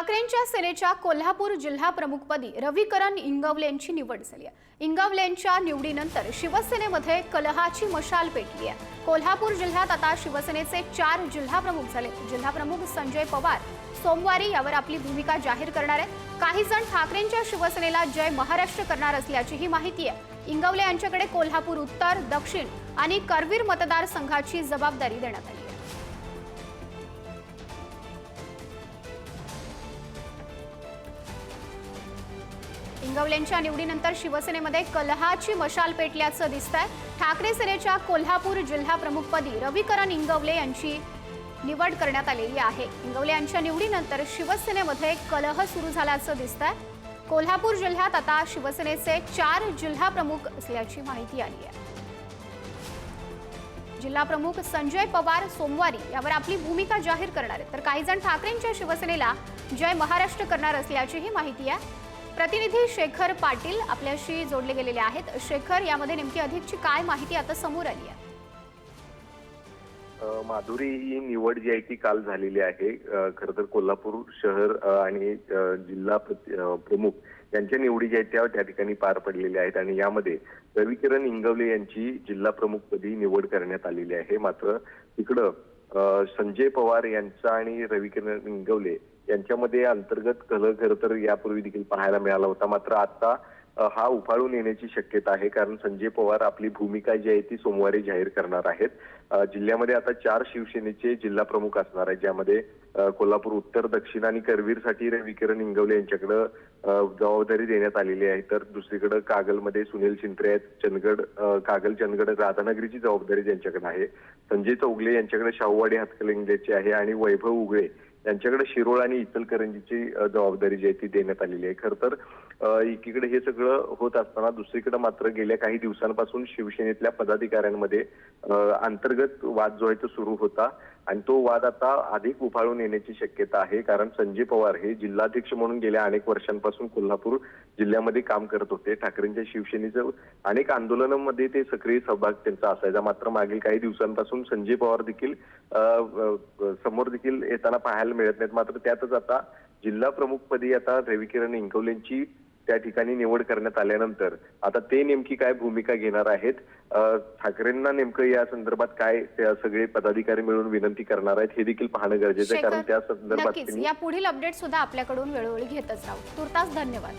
ठाकरेंच्या सेनेच्या कोल्हापूर जिल्हा प्रमुखपदी रविकरण इंगवलेंची निवड झाली आहे. इंगवलेंच्या निवडीनंतर शिवसेनेमध्ये कलहाची मशाल पेटली आहे. कोल्हापूर जिल्ह्यात आता शिवसेनेचे चार जिल्हा प्रमुख झाले जिल्हा प्रमुख संजय पवार सोमवारी यावर आपली भूमिका जाहीर करणार आहेत. काही जण ठाकरेंच्या शिवसेनेला जय महाराष्ट्र करणार असल्याची ही माहिती आहे. इंगवले यांच्याकडे कोल्हापूर उत्तर दक्षिण आणि करवीर मतदारसंघाची जबाबदारी देण्यात आली आहे. इंगवलेंच्या निवडीनंतर शिवसेनेमध्ये कलहाची मशाल पेटल्याचं दिसतंय. ठाकरे सेनेच्या कोल्हापूर जिल्हा प्रमुखपदी रविकरण इंगवले यांची निवड करण्यात आलेली आहे. इंगवले यांच्या निवडीनंतर शिवसेनेमध्ये कलह सुरू झाल्याचं दिसतंय. कोल्हापूर जिल्ह्यात आता शिवसेनेचे चार जिल्हा प्रमुख असल्याची माहिती आली आहे. जिल्हा प्रमुख संजय पवार सोमवारी यावर आपली भूमिका जाहीर करणार आहेत. तर काही जण ठाकरेंच्या शिवसेनेला जय महाराष्ट्र करणार असल्याचीही माहिती आहे. प्रतिनिधी शेखर पाटील आपल्याशी जोडले गेलेले आहेत. शेखर यामध्ये नेमकी अधिकची काय माहिती आता समोर आली आहे? माधुरी ही निवड जी आहे ती काल झालेली आहे. खर तर कोल्हापूर शहर आणि जिल्हा प्रमुख यांच्या निवडी ज्या आहेत त्या त्या ठिकाणी पार पडलेल्या आहेत आणि यामध्ये रविकिरण इंगवले यांची जिल्हा प्रमुखपदी निवड करण्यात आलेली आहे. मात्र तिकडं संजय पवार यांचा आणि रविकिरण इंगवले यांच्यामध्ये अंतर्गत कलह खरं तर यापूर्वी देखील पाहायला मिळाला होता. मात्र आता हा उफाळून येण्याची शक्यता आहे. कारण संजय पवार आपली भूमिका जी आहे ती सोमवारी जाहीर करणार आहेत. जिल्ह्यामध्ये आता चार शिवसेनेचे जिल्हा प्रमुख असणार आहेत. ज्यामध्ये कोल्हापूर उत्तर दक्षिण आणि करवीरसाठी रविकिरण इंगवले यांच्याकडे जबाबदारी देण्यात आलेली आहे. तर दुसरीकडे कागलमध्ये सुनील शिंत्रे आहेत. चंदगड कागल चंदगड राधानगरीची जबाबदारी त्यांच्याकडे आहे. संजय चौगले यांच्याकडे शाहूवाडी हातकलिंगेची आहे. आणि वैभव उगळे यांच्याकडे शिरोळ आणि इचलकरंजीची जबाबदारी जी आहे ती देण्यात आलेली आहे. खर तर एकीकडे हे सगळं होत असताना दुसरीकडे मात्र गेल्या काही दिवसांपासून शिवसेनेतल्या पदाधिकाऱ्यांमध्ये अंतर्गत वाद जो आहे तो सुरू होता. आणि तो वाद आता अधिक उफाळून येण्याची शक्यता आहे कारण संजय पवार हे जिल्हाध्यक्ष म्हणून गेल्या अनेक वर्षांपासून कोल्हापूर जिल्ह्यामध्ये काम करत होते. ठाकरेंच्या शिवसेनेचं अनेक आंदोलनांमध्ये ते सक्रिय सहभाग त्यांचा असायचा. मात्र मागील काही दिवसांपासून संजय पवार देखील समोर देखील येताना पाहायला मिळत नाहीत. मात्र त्यातच आता जिल्हा प्रमुखपदी आता रविकिरण इंकवलेंची त्या ठिकाणी निवड करण्यात आल्यानंतर आता ते नेमकी काय भूमिका घेणार आहेत? ठाकरेंना नेमकं या संदर्भात काय सगळे पदाधिकारी मिळून विनंती करणार आहेत हे देखील पाहणं गरजेचं आहे कारण त्या संदर्भात या पुढील अपडेट सुद्धा आपल्याकडून वेळोवेळी घेतच राहू. तुर्तास धन्यवाद.